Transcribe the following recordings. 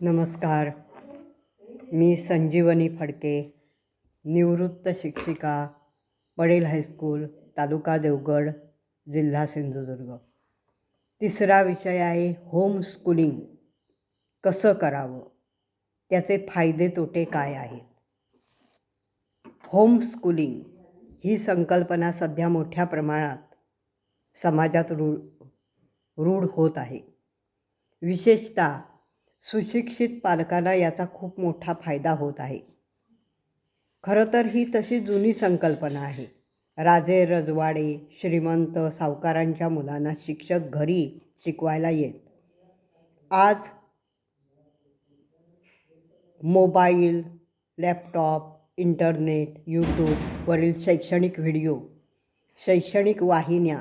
नमस्कार. मी संजीवनी फडके निवृत्त शिक्षिका पडेल हायस्कूल तालुका देवगड जिल्हा सिंधुदुर्ग. तिसरा विषय आहे होम स्कूलिंग कसं करावं? त्याचे फायदे तोटे काय आहेत? होम स्कूलिंग ही संकल्पना सध्या मोठ्या प्रमाणात समाजात रूढ रूढ होत आहे. विशेषतः सुशिक्षित पालकांना याचा खूप मोठा फायदा होत आहे. खरं तर ही तशी जुनी संकल्पना आहे. राजे रजवाडे श्रीमंत सावकारांच्या मुलांना शिक्षक घरी शिकवायला येत. आज मोबाईल लॅपटॉप इंटरनेट यूट्यूबवरील शैक्षणिक व्हिडिओ शैक्षणिक वाहिन्या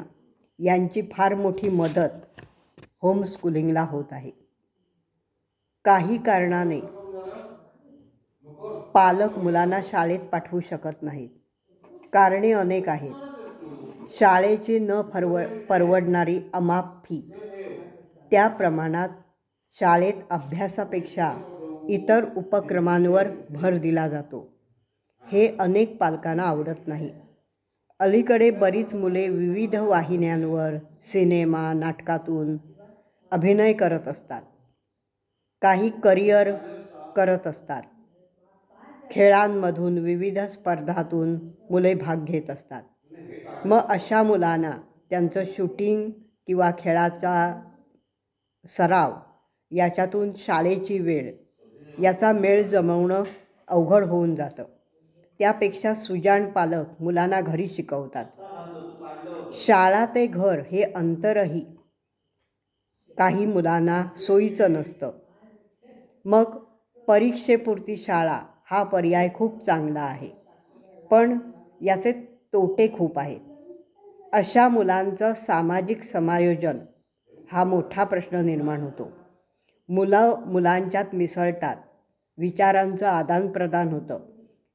यांची फार मोठी मदत होमस्कूलिंगला होत आहे. काही कारणाने पालक मुलांना शाळेत पाठवू शकत नाहीत. कारणे अनेक आहेत. शाळेची न परव परवडणारी अमाप फी. त्या प्रमाणात शाळेत अभ्यासापेक्षा इतर उपक्रमांवर भर दिला जातो. हे अनेक पालकांना आवडत नाही. अलीकडे बरीच मुले विविध वाहिन्यांवर सिनेमा नाटकातून अभिनय करत असतात. काही करिअर करत असतात. खेळांमधून विविध स्पर्धातून मुले भाग घेत असतात. मग अशा मुलांना त्यांचं शूटिंग किंवा खेळाचा सराव याच्यातून शाळेची वेळ याचा मेळ जमवणं अवघड होऊन जातं. त्यापेक्षा सुजाण पालक मुलांना घरी शिकवतात. शाळा ते घर हे अंतरही काही मुलांना सोयीचं नसतं. मग परीक्षेपुरती शाळा हा पर्याय खूप चांगला आहे. पण याचे तोटे खूप आहेत. अशा मुलांचं सामाजिक समायोजन हा मोठा प्रश्न निर्माण होतो. मुलं मुलांच्यात मिसळतात विचारांचं आदानप्रदान होतं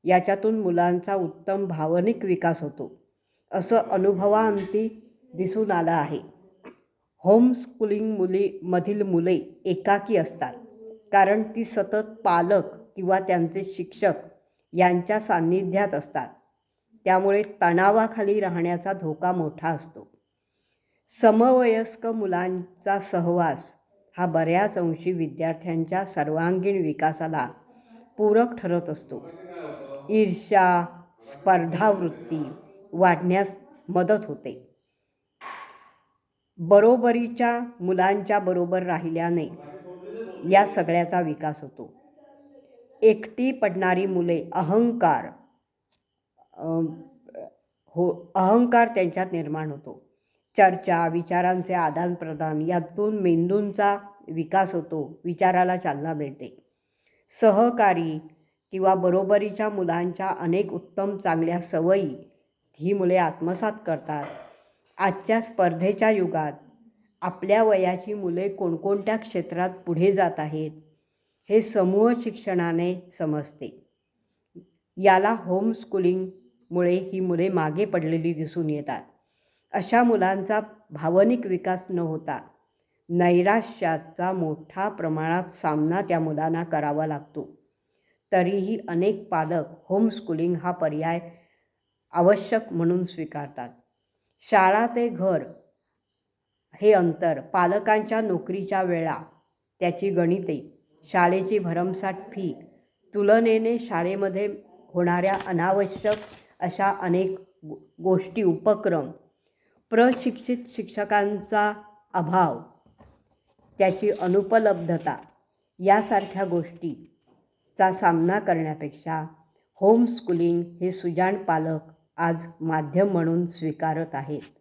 याच्यातून मुलांचा उत्तम भावनिक विकास होतो असं अनुभवाअंती दिसून आलं आहे. होमस्कूलिंग मुली मुलीमधील मुले एकाकी असतात. कारण ती सतत पालक किंवा त्यांचे शिक्षक यांच्या सान्निध्यात असतात. त्यामुळे तणावाखाली राहण्याचा धोका मोठा असतो. समवयस्क मुलांचा सहवास हा बऱ्याच अंशी विद्यार्थ्यांच्या सर्वांगीण विकासाला पूरक ठरत असतो. ईर्ष्या स्पर्धावृत्ती वाढण्यास मदत होते. बरोबरीच्या मुलांच्या बरोबर राहिल्याने या सगळ्याचा विकास होतो. एकटी पडणारी मुले अहंकार हो अहंकार त्यांच्यात निर्माण होतो. चर्चा विचारांचे आदानप्रदान यातून मेंदूंचा विकास होतो विचाराला चालना मिळते. सहकारी किंवा बरोबरीच्या मुलांच्या अनेक उत्तम चांगल्या सवयी ही मुले आत्मसात करतात. आजच्या स्पर्धेच्या युगात आपल्या वयाची मुले कोणकोणत्या क्षेत्रात पुढे जात आहेत हे समूह शिक्षणाने समजते. याला होम स्कूलिंगमुळे ही मुले मागे पडलेली दिसून येतात. अशा मुलांचा भावनिक विकास न होता नैराश्याचा मोठ्या प्रमाणात सामना त्या मुलांना करावा लागतो. तरीही अनेक पालक होमस्कूलिंग हा पर्याय आवश्यक म्हणून स्वीकारतात. शाळा ते घर हे अंतर पालकांच्या नोकरीच्या वेळा त्याची गणिते शाळेची भरमसाठ फी तुलनेने शाळेमध्ये होणाऱ्या अनावश्यक अशा अनेक गोष्टी उपक्रम प्रशिक्षित शिक्षकांचा अभाव त्याची अनुपलब्धता यासारख्या गोष्टीचा सामना करण्यापेक्षा होम स्कूलिंग हे सुजाण पालक आज माध्यम म्हणून स्वीकारत आहेत.